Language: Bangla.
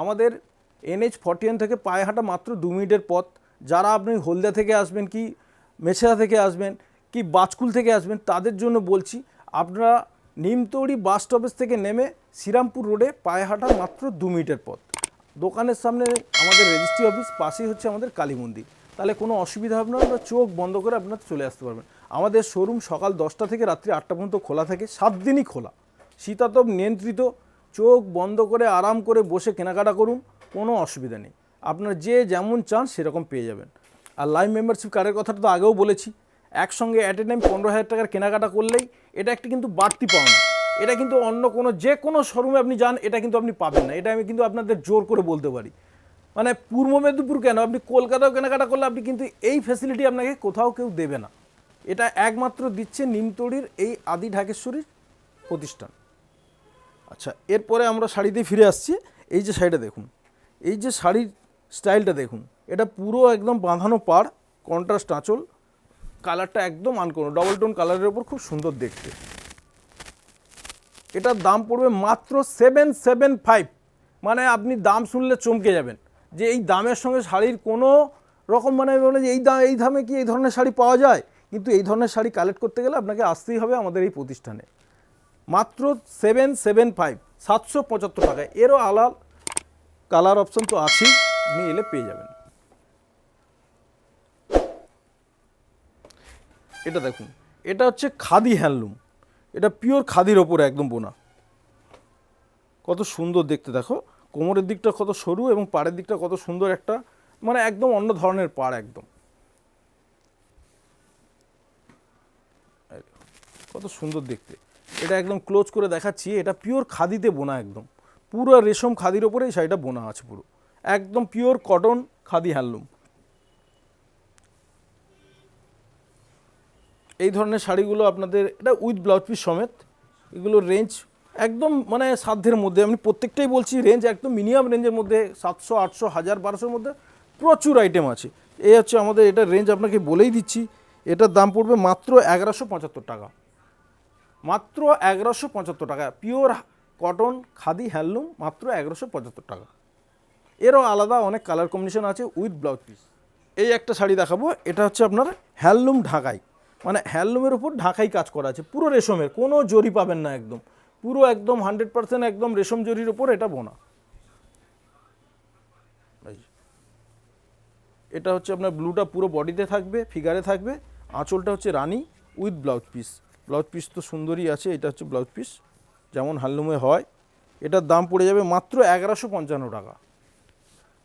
আমাদের এনএইচ ফর্টি থেকে পায়ে হাঁটা মাত্র দু মিনিটের পথ। যারা আপনি হলদিয়া থেকে আসবেন কি মেছেদা থেকে আসবেন কি বাজকুল থেকে আসবেন, তাদের জন্য বলছি, আপনারা নিমতৌড়ি বাস স্টপেজ থেকে নেমে শ্রীরামপুর রোডে পায়ে হাঁটা মাত্র দু মিনিটের পথ। দোকানের সামনে আমাদের রেজিস্ট্রি অফিস, পাশেই হচ্ছে আমাদের কালী মন্দির। তাহলে কোনো অসুবিধা হবে না, আপনারা চোখ বন্ধ করে আপনারা চলে আসতে পারবেন। আমাদের শোরুম সকাল দশটা থেকে রাত্রি আটটা পর্যন্ত খোলা থাকে, সাত দিনই খোলা। শীতাতপ নিয়ন্ত্রিত চোখ বন্ধ করে আরাম করে বসে কেনাকাটা করুন, কোনো অসুবিধা নেই। আপনার যে যেমন চান সেরকম পেয়ে যাবেন। আর লাইভ মেম্বারশিপ কার্ডের কথাটা তো আগেও বলেছি, একসঙ্গে অ্যাট এ টাইম পনেরো হাজার টাকার কেনাকাটা করলেই এটা একটি কিন্তু বাড়তি পাওনা। এটা কিন্তু অন্য কোনো, যে কোনো শোরুমে আপনি যান, এটা কিন্তু আপনি পাবেন না। এটা আমি কিন্তু আপনাদের জোর করে বলতে পারি। মানে পূর্ব মেদিনীপুর কেন? আপনি কলকাতাও কেনাকাটা করলে আপনি কিন্তু এই ফ্যাসিলিটি আপনাকে কোথাও কেউ দেবে না। এটা একমাত্র দিচ্ছে নিমতড়ির এই আদি ঢাকেশ্বরীর প্রতিষ্ঠান। আচ্ছা এরপরে আমরা শাড়িতে ফিরে আসছি। এই যে শাড়িটা দেখুন, এই যে শাড়ির স্টাইলটা দেখুন, এটা পুরো একদম বাঁধানো পাড় কন্ট্রাস্ট আঁচল, কালারটা একদম আনকোনো ডবল টোন কালারের ওপর খুব সুন্দর দেখতে। এটার দাম পড়বে মাত্র সেভেন সেভেন ফাইভ মানে আপনি দাম শুনলে চমকে যাবেন। যে এই দামের সঙ্গে শাড়ির কোনো রকম মানে বলে যে এই দাম এই দামে কি এই ধরনের শাড়ি পাওয়া যায়? কিন্তু এই ধরনের শাড়ি কালেক্ট করতে গেলে আপনাকে আসতেই হবে আমাদের এই প্রতিষ্ঠানে। মাত্র সেভেন সেভেন ফাইভ, সাতশো পঁচাত্তর টাকায় এরও আলাল কালার অপশন তো আছেই আপনি এলে পেয়ে যাবেন। এটা দেখুন, এটা হচ্ছে খাদি হ্যান্ডলুম। এটা পিওর খাদির ওপরে একদম বোনা। কত সুন্দর দেখতে, দেখো। কোমরের দিকটা কত সরু এবং পাড়ের দিকটা কত সুন্দর একটা মানে একদম অন্য ধরনের পাড় একদম। কত সুন্দর দেখতে। এটা একদম ক্লোজ করে দেখাচ্ছি, এটা পিওর খাদিতে বোনা একদম। পুরো রেশম খাদির ওপরে এই শাড়িটা বোনা আছে পুরো। একদম পিওর কটন খাদি হ্যান্ডলুম এই ধরনের শাড়িগুলো আপনাদের, এটা উইথ ব্লাউজ পিস সমেত, এগুলো রেঞ্জ একদম মানে সাধ্যের মধ্যে, আমি প্রত্যেকটাই বলছি রেঞ্জ একদম মিনিমাম রেঞ্জের মধ্যে, সাতশো, আটশো, হাজার, বারোশোর মধ্যে প্রচুর আইটেম আছে। এই হচ্ছে আমাদের, এটা রেঞ্জ আপনাকে বলেই দিচ্ছি, এটার দাম পড়বে মাত্র এগারোশো পঁচাত্তর টাকা। মাত্র এগারোশো পঁচাত্তর টাকা। পিওর কটন খাদি হ্যান্ডলুম মাত্র এগারোশো পঁচাত্তর টাকা। এরও আলাদা অনেক কালার কম্বিনেশন আছে উইথ ব্লাউজ পিস এই একটা শাড়ি দেখাবো, এটা হচ্ছে আপনার হ্যান্ডলুম ঢাকাই। মানে হ্যান্ডলুমের উপর ঢাকাই কাজ করা আছে, পুরো রেশমের, কোনো জরি পাবেন না একদম। পুরো একদম হান্ড্রেড পার্সেন্ট একদম রেশম জরির ওপর এটা বোনা। এটা হচ্ছে আপনার ব্লুটা পুরো বডিতে থাকবে ফিগারে থাকবে, আঁচলটা হচ্ছে রানি with blouse piece blouse piece তো সুন্দরই আছে, এটা হচ্ছে ব্লাউজ পিস যেমন হ্যান্ডলুমে হয়। এটার দাম পড়ে যাবে মাত্র এগারোশো পঞ্চান্ন টাকা।